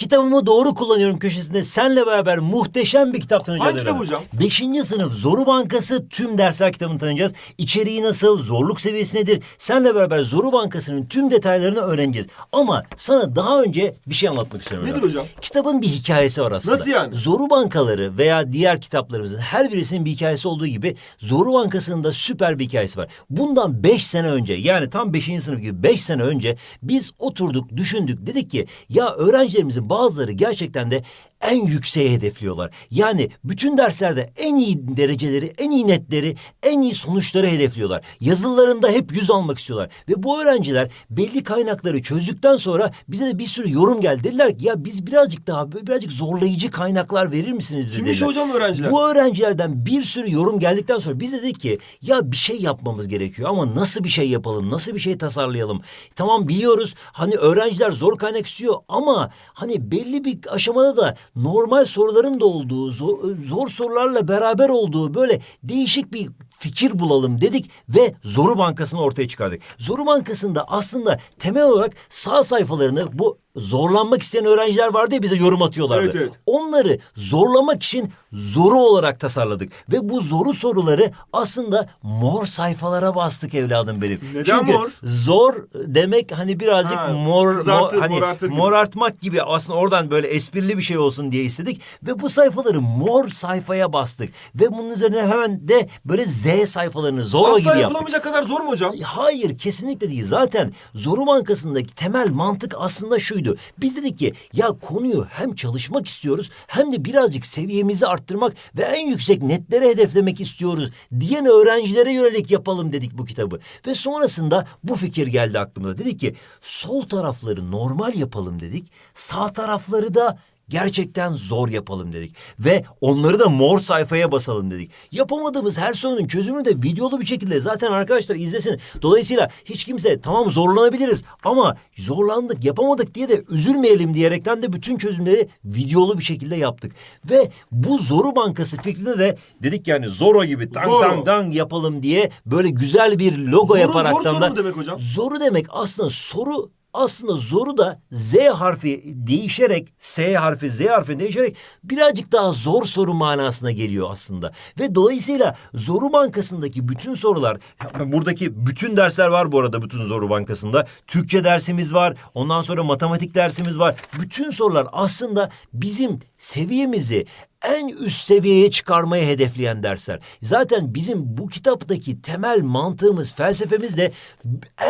Kitabımı doğru kullanıyorum köşesinde senle beraber muhteşem bir kitap tanıyacağız. Hangi kitap hocam? Beşinci sınıf Zoru Bankası tüm dersler kitabını tanıyacağız. İçeriği nasıl, zorluk seviyesi nedir? Senle beraber Zoru Bankası'nın tüm detaylarını öğreneceğiz. Ama sana daha önce bir şey anlatmak istiyorum. Nedir evladım. hocam? Kitabın bir hikayesi var aslında. Nasıl yani? Zoru bankaları veya diğer kitaplarımızın her birisinin bir hikayesi olduğu gibi Zoru Bankası'nın da süper bir hikayesi var. Bundan 5 sene önce yani tam 5. sınıf gibi 5 sene önce biz oturduk düşündük dedik ki ya öğrencilerimizin bazıları gerçekten de en yükseğe hedefliyorlar. Yani bütün derslerde en iyi dereceleri, en iyi netleri, en iyi sonuçları hedefliyorlar. Yazılarında hep yüz almak istiyorlar. Ve bu öğrenciler belli kaynakları çözdükten sonra bize de bir sürü yorum geldi. Dediler ki ya biz birazcık daha birazcık zorlayıcı kaynaklar verir misiniz Kimmiş dediler. hocam öğrenciler? Bu öğrencilerden bir sürü yorum geldikten sonra biz de dedik ki ya bir şey yapmamız gerekiyor ama nasıl bir şey yapalım? Nasıl bir şey tasarlayalım? Tamam biliyoruz hani öğrenciler zor kaynak istiyor ama hani belli bir aşamada da normal soruların da olduğu, zor, zor sorularla beraber olduğu böyle değişik bir fikir bulalım dedik ve Zoru Bankası'nı ortaya çıkardık. Zoru Bankası'nda aslında temel olarak sağ sayfalarını bu zorlanmak isteyen öğrenciler vardı ya bize yorum atıyorlardı. Evet, evet. Onları zorlamak için zoru olarak tasarladık. Ve bu zoru soruları aslında mor sayfalara bastık evladım benim. Neden Çünkü mor? zor demek hani birazcık Ha, mor, kızartır, mor hani morartır gibi. morartmak gibi aslında oradan böyle esprili bir şey olsun diye istedik. Ve bu sayfaları mor sayfaya bastık. Ve bunun üzerine hemen de böyle Z sayfalarını zoro Asla gibi yaptık. yapılamayacak kadar zor mu hocam? Hayır kesinlikle değil. Zaten Zoru Bankası'ndaki temel mantık aslında şuydu. Biz dedik ki ya konuyu hem çalışmak istiyoruz hem de birazcık seviyemizi arttırmak ve en yüksek netlere hedeflemek istiyoruz diyen öğrencilere yönelik yapalım dedik bu kitabı. Ve sonrasında bu fikir geldi aklımıza. Dedik ki sol tarafları normal yapalım dedik. Sağ tarafları da gerçekten zor yapalım dedik. Ve onları da mor sayfaya basalım dedik. Yapamadığımız her sorunun çözümünü de videolu bir şekilde zaten arkadaşlar izlesin. Dolayısıyla hiç kimse tamam zorlanabiliriz ama zorlandık yapamadık diye de üzülmeyelim diyerekten de bütün çözümleri videolu bir şekilde yaptık. Ve bu Zoru Bankası fikrine de dedik yani Zoro gibi tang Zoro. tang tang yapalım diye böyle güzel bir logo Zoru yaparaktan zor soru da mu demek hocam? Zoru demek aslında soru aslında zoru da Z harfi değişerek S harfi Z harfi değişerek birazcık daha zor soru manasına geliyor aslında. Ve dolayısıyla Zoru Bankası'ndaki bütün sorular buradaki bütün dersler var bu arada bütün Zoru Bankası'nda. Türkçe dersimiz var. Ondan sonra matematik dersimiz var. Bütün sorular aslında bizim seviyemizi en üst seviyeye çıkarmayı hedefleyen dersler. Zaten bizim bu kitaptaki temel mantığımız, felsefemiz de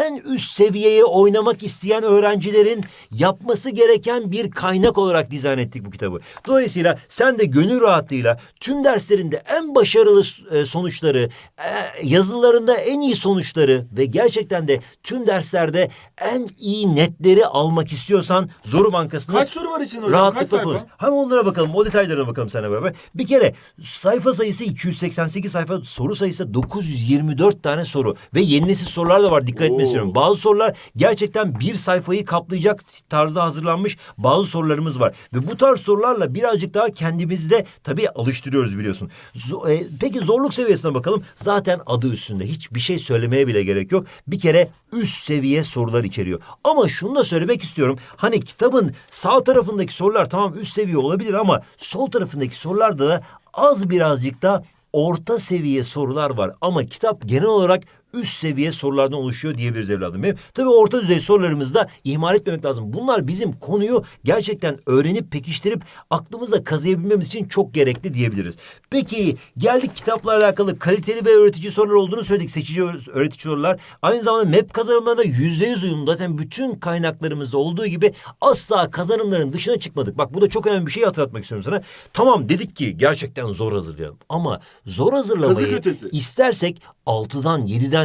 en üst seviyeye oynamak isteyen öğrencilerin yapması gereken bir kaynak olarak dizayn ettik bu kitabı. Dolayısıyla sen de gönül rahatlığıyla tüm derslerinde en başarılı e, sonuçları, e, yazılarında en iyi sonuçları ve gerçekten de tüm derslerde en iyi netleri almak istiyorsan Zoru Bankası'nda Kaç soru var içinde hocam? Kaç rahatlıkla sayfa? konuş. Hem onlara bakalım, o detaylarına bakalım seninle beraber. Bir kere sayfa sayısı 288 sayfa, soru sayısı da 924 tane soru. Ve yeni nesil sorular da var, dikkat etmeni Oo. istiyorum. Bazı sorular gerçekten bir sayfayı kaplayacak tarzda hazırlanmış bazı sorularımız var. Ve bu tarz sorularla birazcık daha kendimizi de tabii alıştırıyoruz biliyorsun. Zo- e, peki zorluk seviyesine bakalım. Zaten adı üstünde. Hiçbir şey söylemeye bile gerek yok. Bir kere üst seviye sorular içeriyor. Ama şunu da söylemek istiyorum. Hani kitabın sağ tarafındaki sorular tamam üst seviye olabilir ama sol tarafındaki sorularda da az birazcık da orta seviye sorular var. Ama kitap genel olarak üst seviye sorulardan oluşuyor diyebiliriz evladım benim. Tabii orta düzey sorularımızı da ihmal etmemek lazım. Bunlar bizim konuyu gerçekten öğrenip pekiştirip aklımıza kazıyabilmemiz için çok gerekli diyebiliriz. Peki geldik kitapla alakalı kaliteli ve öğretici sorular olduğunu söyledik. Seçici öğ- öğretici sorular. Aynı zamanda MEP kazanımlarında yüzde yüz uyumlu. Zaten bütün kaynaklarımızda olduğu gibi asla kazanımların dışına çıkmadık. Bak bu da çok önemli bir şey hatırlatmak istiyorum sana. Tamam dedik ki gerçekten zor hazırlayalım. Ama zor hazırlamayı Kazık ötesi. İstersek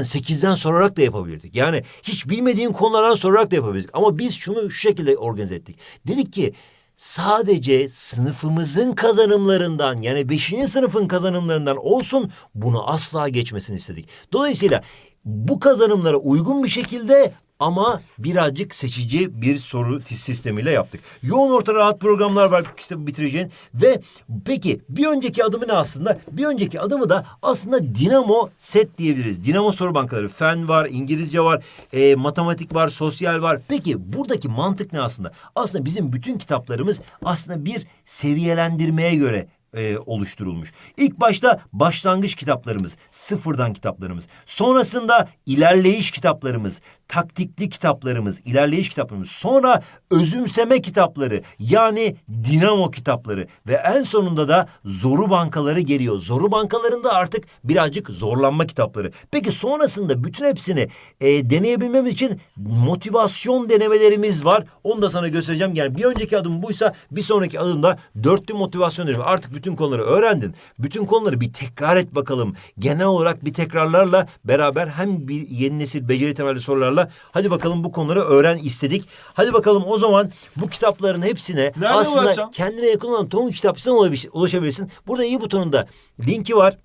6'dan, 7'den, 8'den sorarak da yapabilirdik. Yani hiç bilmediğin konulardan sorarak da yapabilirdik. Ama biz şunu şu şekilde organize ettik. Dedik ki sadece sınıfımızın kazanımlarından yani 5. sınıfın kazanımlarından olsun bunu asla geçmesini istedik. Dolayısıyla bu kazanımlara uygun bir şekilde ama birazcık seçici bir soru sistemiyle yaptık. Yoğun orta rahat programlar var kitabı bitireceğin ve peki bir önceki adımı ne aslında? Bir önceki adımı da aslında dinamo set diyebiliriz. Dinamo soru bankaları. Fen var, İngilizce var, e, matematik var, sosyal var. Peki buradaki mantık ne aslında? Aslında bizim bütün kitaplarımız aslında bir seviyelendirmeye göre e, oluşturulmuş. İlk başta başlangıç kitaplarımız, sıfırdan kitaplarımız. Sonrasında ilerleyiş kitaplarımız, taktikli kitaplarımız, ilerleyiş kitaplarımız. Sonra özümseme kitapları yani dinamo kitapları ve en sonunda da zoru bankaları geliyor. Zoru bankalarında artık birazcık zorlanma kitapları. Peki sonrasında bütün hepsini e, deneyebilmemiz için motivasyon denemelerimiz var. Onu da sana göstereceğim. Yani bir önceki adım buysa bir sonraki adımda dörtlü motivasyon deneme. Artık bütün konuları öğrendin. Bütün konuları bir tekrar et bakalım. Genel olarak bir tekrarlarla beraber hem bir yeni nesil beceri temelli sorularla hadi bakalım bu konuları öğren istedik. Hadi bakalım o zaman bu kitapların hepsine Nerede aslında ulaşacağım? kendine yakın olan Tonguç kitapçısına ulaş- ulaşabilirsin. Burada iyi butonunda linki var.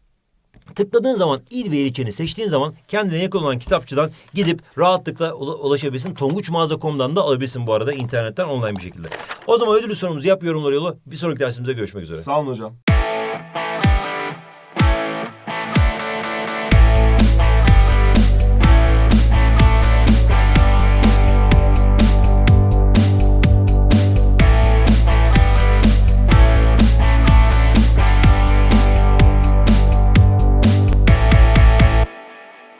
Tıkladığın zaman il ve ilçeni seçtiğin zaman kendine yakın olan kitapçıdan gidip rahatlıkla ula- ulaşabilirsin. Tonguçmağaza.com'dan da alabilirsin bu arada internetten online bir şekilde. O zaman ödülü sorumuzu yap yorumları yolla. Bir sonraki dersimizde görüşmek üzere. Sağ olun hocam.